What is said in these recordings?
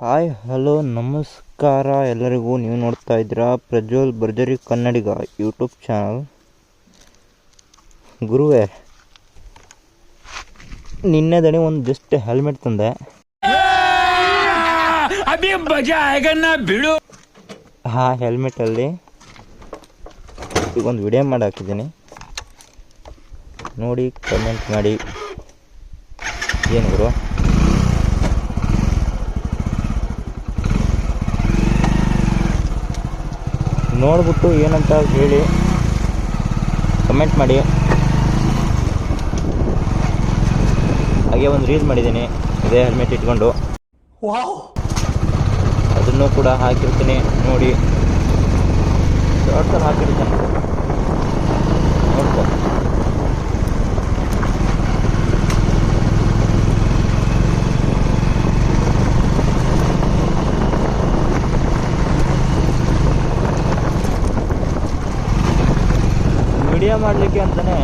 Hi hello ನಮಸ್ಕಾರ. ಎಲ್ಲರಿಗೂ ನೀವು ನೋಡ್ತಾ ಇದ್ದೀರಾ ಪ್ರಜ್ವಲ್ ಭರ್ಜರಿ ಕನ್ನಡಿಗ ಯೂಟ್ಯೂಬ್ ಚಾನಲ್ ಗುರುವೇ ನಿನ್ನೆ ದಣಿ ಒಂದು ಜಸ್ಟ್ ಹೆಲ್ಮೆಟ್ ತಂದೆ. ಬಿಡು. ಹಾ ಹೆಲ್ಮೆಟಲ್ಲಿ ಈಗ ಒಂದು ವಿಡಿಯೋ ಮಾಡಿ ಹಾಕಿದ್ದೀನಿ. ನೋಡಿ ಕಮೆಂಟ್ ಮಾಡಿ. ಏನು ಗುರು? ನೋಡ್ಬಿಟ್ಟು ಏನಂತ ಹೇಳಿ ಕಮೆಂಟ್ ಮಾಡಿ. ಹಾಗೆ ಒಂದು ರೀಲ್ ಮಾಡಿದ್ದೀನಿ. ಇದೇ ಹೆಲ್ಮೆಟ್ ಇಟ್ಕೊಂಡು. ಅದನ್ನು ಕೂಡ ಹಾಕಿರ್ತೀನಿ ನೋಡಿ. ಶಾರ್ಟ್ ಹಾಕಿರ್ತೀನಿ. ನೋಡ್ಕೊ. ವಿಡಿಯೋ ಮಾಡಲಿಕ್ಕೆ ಅಂತಲೇ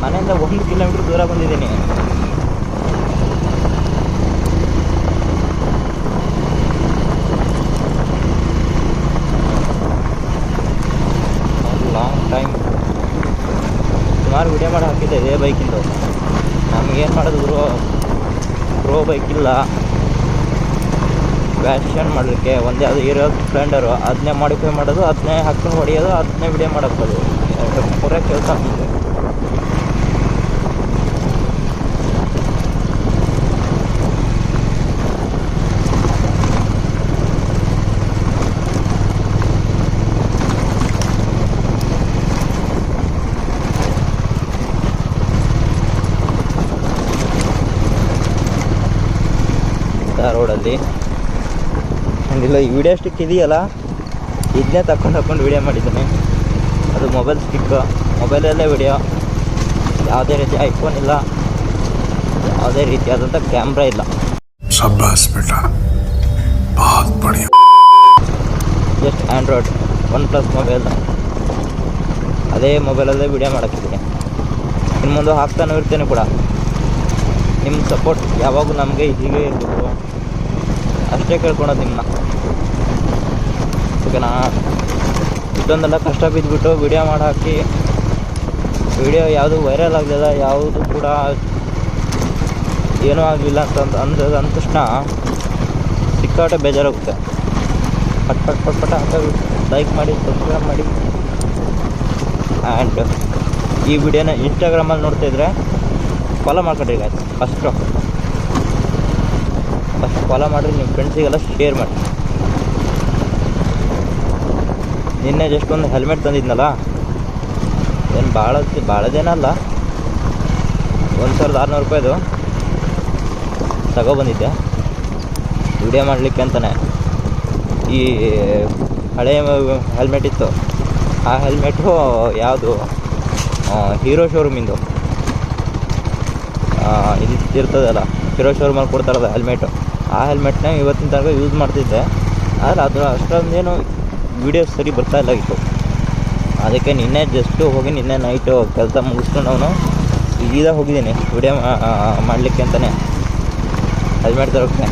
ಮನೆಯಿಂದ ಒಂದು ಕಿಲೋಮೀಟ್ರ್ ದೂರ ಬಂದಿದ್ದೀನಿ. ಲಾಂಗ್ ಟೈಮ್ ಸುಮಾರು ವಿಡಿಯೋ ಮಾಡಿ ಹಾಕಿದ್ದೆ ಇದೇ ಬೈಕಿಂದು ನಮಗೇನು ಮಾಡೋದು ಗ್ರೋ ಪ್ರೋ ಬೈಕ್ ಇಲ್ಲ. ಫ್ಯಾಷನ್ ಮಾಡಲಿಕ್ಕೆ. ಒಂದೇ ಅದು ಇರೋ ಸ್ಪ್ಲೆಂಡರು ಅದನ್ನೇ ಮಾಡಿಫೈ ಮಾಡೋದು ಅದನ್ನೇ ಹಾಕ್ಕೊಂಡು ಹೊಡೆಯೋದು ಅದನ್ನೇ ವಿಡಿಯೋ ಮಾಡೋಕ್ಕೋದು ಕೆಲಸ ರೋಡಲ್ಲಿ. ಇಲ್ಲ ಈ ವಿಡಿಯೋ ಸ್ಟಿಕ್ ಇದೆಯಲ್ಲ? ಇದನ್ನೇ ತಕೊಂಡು ಹಾಕೊಂಡು ವಿಡಿಯೋ ಮಾಡಿದ್ದೀನಿ. ಅದು ಮೊಬೈಲ್ ಸ್ಟಿಕ್ ಮೊಬೈಲಲ್ಲೇ ವಿಡಿಯೋ. ಯಾವುದೇ ರೀತಿ ಐಫೋನ್ ಇಲ್ಲ. ಯಾವುದೇ ರೀತಿಯಾದಂಥ ಕ್ಯಾಮ್ರಾ ಇಲ್ಲ. Just Android OnePlus mobile. ಅದೇ ಮೊಬೈಲಲ್ಲೇ ವಿಡಿಯೋ ಮಾಡೋಕ್ಕಿದ್ದೀನಿ. ನಿಮ್ಮೊಂದು ಹಾಕ್ತಾನೂ ಇರ್ತೇನೆ ಕೂಡ. ನಿಮ್ಮ ಸಪೋರ್ಟ್ ಯಾವಾಗೂ ನಮಗೆ ಹೀಗೆ ಇರಬೇಕು ಅಷ್ಟೇ ಕೇಳ್ಕೊಳೋದು ನಿಮ್ಮನ್ನ. ಓಕೆನಾ? ಇಷ್ಟೊಂದೆಲ್ಲ ಕಷ್ಟ ಬಿದ್ದುಬಿಟ್ಟು ವಿಡಿಯೋ ಮಾಡಿ ಹಾಕಿ ವಿಡಿಯೋ ಯಾವುದು ವೈರಲ್ ಆಗಲಿಲ್ಲ, ಯಾವುದು ಕೂಡ ಏನೂ ಆಗಲಿಲ್ಲ ಅಂತ ಅಂದ ಅಂದ ತಕ್ಷಣ ಸಿಕ್ಕಾಟ ಬೇಜಾರಾಗುತ್ತೆ. ಪಟ್ ಪಟ್ ಪಟ್ ಪಟ್ ಹಾಕಿ ಲೈಕ್ ಮಾಡಿ ಸಬ್ಸ್ಕ್ರೈಬ್ ಮಾಡಿ. ಆ್ಯಂಡ್ ಈ ವಿಡಿಯೋನ ಇನ್ಸ್ಟಾಗ್ರಾಮಲ್ಲಿ ನೋಡ್ತಾ ಇದ್ರೆ ಫಾಲೋ ಮಾಡ್ಕೊಡ್ರಿ ಗಾಯ್ಸ್ ಫಸ್ಟು ಫಸ್ಟ್ ಫಾಲೋ ಮಾಡಿರಿ ನಿಮ್ಮ ಫ್ರೆಂಡ್ಸಿಗೆಲ್ಲ ಶೇರ್ ಮಾಡಿ ನಿನ್ನೆ ಜಸ್ಟ್ ಒಂದು ಹೆಲ್ಮೆಟ್ ತಂದಿದ್ನಲ್ಲ? ಏನು ಭಾಳ ಭಾಳದೇನಲ್ಲ ಒಂದು ಸಾವಿರದ ಆರುನೂರು ರೂಪಾಯಿದು. ತಗೊಬಂದಿದ್ದೆ ವಿಡಿಯೋ ಮಾಡಲಿಕ್ಕೆ ಅಂತಲೇ ಈ ಹಳೆಯ ಹೆಲ್ಮೆಟ್ ಇತ್ತು. ಆ ಹೆಲ್ಮೆಟು ಯಾವುದು? ಹೀರೋ ಶೋರೂಮಿಂದು ಇದು. ಇರ್ತದಲ್ಲ ಹೀರೋ ಶೋರೂಮಲ್ಲಿ ಕೊಡ್ತಾರಲ್ಲ ಹೆಲ್ಮೆಟು ಆ ಹೆಲ್ಮೆಟ್ನ ಇವತ್ತಿನ ತನಕ ಯೂಸ್ ಮಾಡ್ತಿದ್ದೆ. ಆದರೆ ಅದು ಅಷ್ಟೊಂದೇನು ವೀಡಿಯೋ ಸರಿ ಬರ್ತಾ ಇಲ್ಲ ಇತ್ತು. ಅದಕ್ಕೆ ನಿನ್ನೆ ಜಸ್ಟು ಹೋಗಿ ನಿನ್ನೆ ನೈಟು ಕೆಲಸ ಮುಗಿಸ್ಕೊಂಡು ಅವನು ಈಗ ಹೋಗಿದ್ದೀನಿ ವಿಡಿಯೋ ಮಾಡಲಿಕ್ಕೆ ಅಂತಲೇ ಅದು ಮಾಡ್ತಾರೆ ಓಕೆ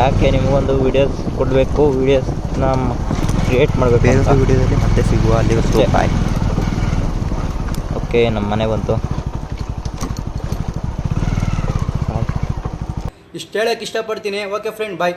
ಯಾಕೆ ನಿಮಗೊಂದು ವಿಡಿಯೋಸ್ ಕೊಡಬೇಕು? ವೀಡಿಯೋಸ್ನ ಕ್ರಿಯೇಟ್ ಮಾಡಬೇಕು ಬೇರೆ ವಿಡಿಯೋದಲ್ಲಿ ಮತ್ತೆ ಸಿಗುವ ಅಲ್ಲಿ. ಬಾಯ್ ಓಕೆ ನಮ್ಮ ಮನೆ ಬಂತು. ಇಷ್ಟು ಹೇಳಕ್ಕೆ ಇಷ್ಟಪಡ್ತೀನಿ. Okay friend bye